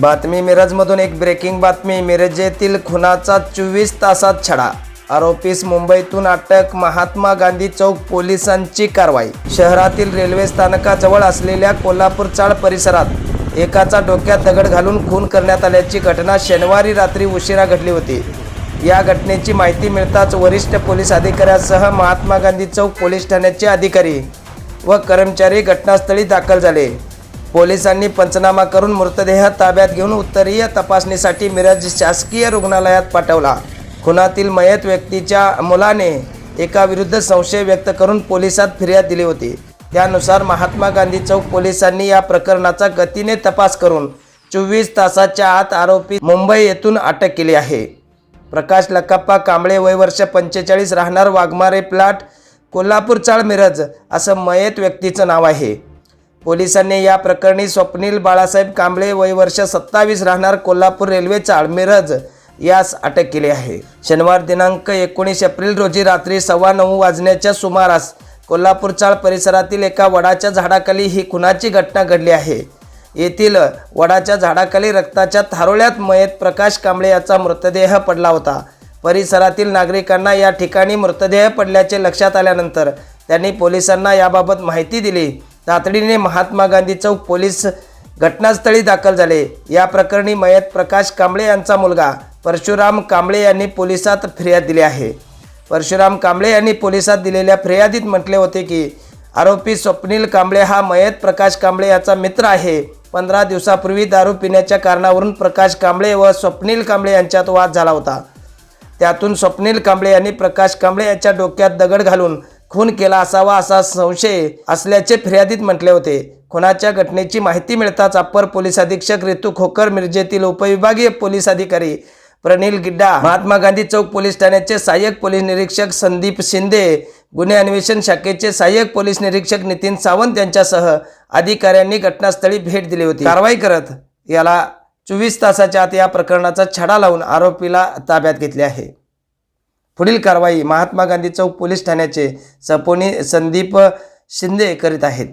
बातमी मिरजमधून एक ब्रेकिंग बातमी. मिरजेतील खुनाचा चोवीस तासात छडा. आरोपीस मुंबईतून अटक. महात्मा गांधी चौक पोलिसांची कारवाई. शहरातील रेल्वे स्थानकाजवळ असलेल्या कोल्हापूर चाळ परिसरात एकाचा डोक्यात दगड घालून खून करण्यात आल्याची घटना शनिवारी रात्री उशिरा घडली होती. या घटनेची माहिती मिळताच वरिष्ठ पोलीस अधिकाऱ्यासह महात्मा गांधी चौक पोलीस ठाण्याचे अधिकारी व कर्मचारी घटनास्थळी दाखल झाले. पोलिसांनी पंचनामा करून मृतदेह ताब्यात घेऊन उत्तरीय तपासणीसाठी मिरज शासकीय रुग्णालयात पाठवला. खुनातील मयत व्यक्तीच्या मुलाने एकाविरुद्ध संशय व्यक्त करून पोलिसात फिर्याद दिली होती. त्यानुसार महात्मा गांधी चौक पोलिसांनी या प्रकरणाचा गतीने तपास करून चोवीस तासाच्या आत आरोपी मुंबई येथून अटक केली आहे. प्रकाश लकाप्पा कांबळे वय वर्ष पंचेचाळीस राहणार वाघमारे प्लाट कोल्हापूर चाळ मिरज असं मयत व्यक्तीचं नाव आहे. पोलिसांनी या प्रकरणी स्वप्नील बाळासाहेब कांबळे वय वर्ष सत्तावीस राहणार कोल्हापूर रेल्वे चाळमिरज यास अटक केली आहे. शनिवार दिनांक एकोणीस एप्रिल रोजी रात्री सव्वा नऊ वाजण्याच्या सुमारास कोल्हापूर चाळ परिसरातील एका वडाच्या झाडाखाली ही खुनाची घटना घडली आहे. येथील वडाच्या झाडाखाली रक्ताच्या थारोळ्यात मयत प्रकाश कांबळे याचा मृतदेह पडला होता. परिसरातील नागरिकांना या ठिकाणी मृतदेह पडल्याचे लक्षात आल्यानंतर त्यांनी पोलिसांना याबाबत माहिती दिली. तातडीने महात्मा गांधी चौक पोलीस घटनास्थळी दाखल झाले. या प्रकरणी मयत प्रकाश कांबळे यांचा मुलगा परशुराम कांबळे यांनी पोलिसात फिर्याद दिली आहे. परशुराम कांबळे यांनी पोलिसात दिलेल्या फिर्यादीत म्हटले होते की आरोपी स्वप्नील कांबळे हा मयत प्रकाश कांबळे याचा मित्र आहे. पंधरा दिवसापूर्वी दारू पिण्याच्या कारणावरून प्रकाश कांबळे व स्वप्नील कांबळे यांच्यात वाद झाला होता. त्यातून स्वप्नील कांबळे यांनी प्रकाश कांबळे यांच्या डोक्यात दगड घालून खून केला असावा असा संशय असल्याचे फिर्यादीत म्हटले होते. खुनाच्या घटनेची माहिती मिळताच अप्पर पोलीस अधीक्षक ऋतू खोकर मिरजेतील उपविभागीय पोलीस अधिकारी प्रनिल गिड्डा महात्मा गांधी चौक पोलीस ठाण्याचे सहाय्यक पोलीस निरीक्षक संदीप शिंदे गुन्हे अन्वेषण शाखेचे सहाय्यक पोलीस निरीक्षक नितीन सावंत यांच्यासह अधिकाऱ्यांनी घटनास्थळी भेट दिली होती. कारवाई करत याला चोवीस तासाच्या आत या प्रकरणाचा छडा लावून आरोपीला ताब्यात घेतले आहे. पुढील कारवाई महात्मा गांधी चौक पोलीस ठाण्याचे सपोनी संदीप शिंदे करीत आहेत.